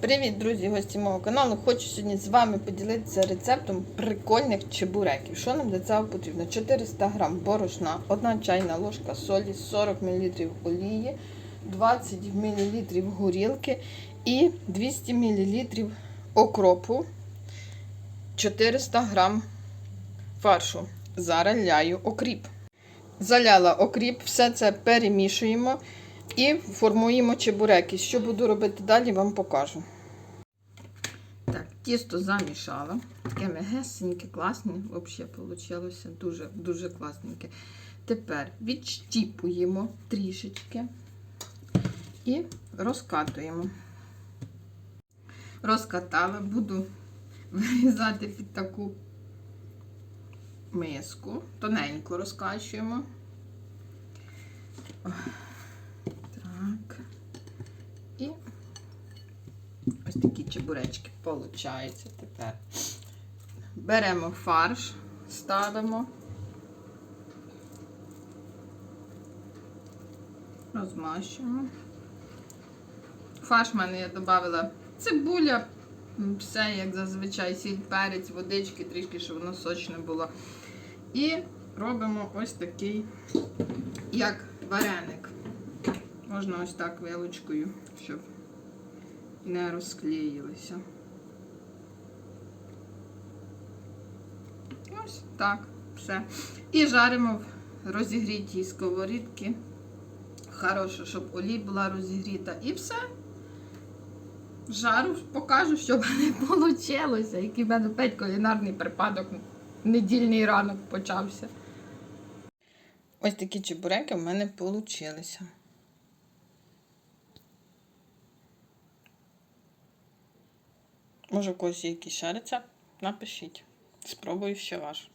Привіт, друзі, гості мого каналу. Хочу сьогодні з вами поділитися рецептом прикольних чебуреків. Що нам для цього потрібно? 400 г борошна, 1 чайна ложка солі, 40 мл олії, 20 мл горілки і 200 мл окропу, 400 г фаршу. Зараз ляю окріп. Заляла окріп, все це перемішуємо і формуємо чебуреки. Що буду робити далі, вам покажу. Так, тісто замішала. Таке мегесеньке, класне, взагалі вийшло. Дуже, дуже класненьке. Тепер відштіпуємо трішечки і розкатуємо. Розкатала, буду вирізати під таку миску. Тоненько розкачуємо. Так. І ось такі чебуречки получаються тепер. Беремо фарш, ставимо, розмащуємо. Фарш в мене я додала цибуля, все, як зазвичай, сіль, перець, водички, трішки, щоб воно сочне було. І робимо ось такий, як вареник. Можна ось так вилочкою, щоб не розклеїлися. Ось так, все. І жаримо в розігрітій сковорідці. Хорошо, щоб олій була розігріта. І все. Жару покажу, що в мене вийшло. Який в мене опять кулінарний припадок. Недільний ранок почався. Ось такі чебуреки в мене вийшли. Може, у когось є якийсь ще? Напишіть. Спробую ще ваш.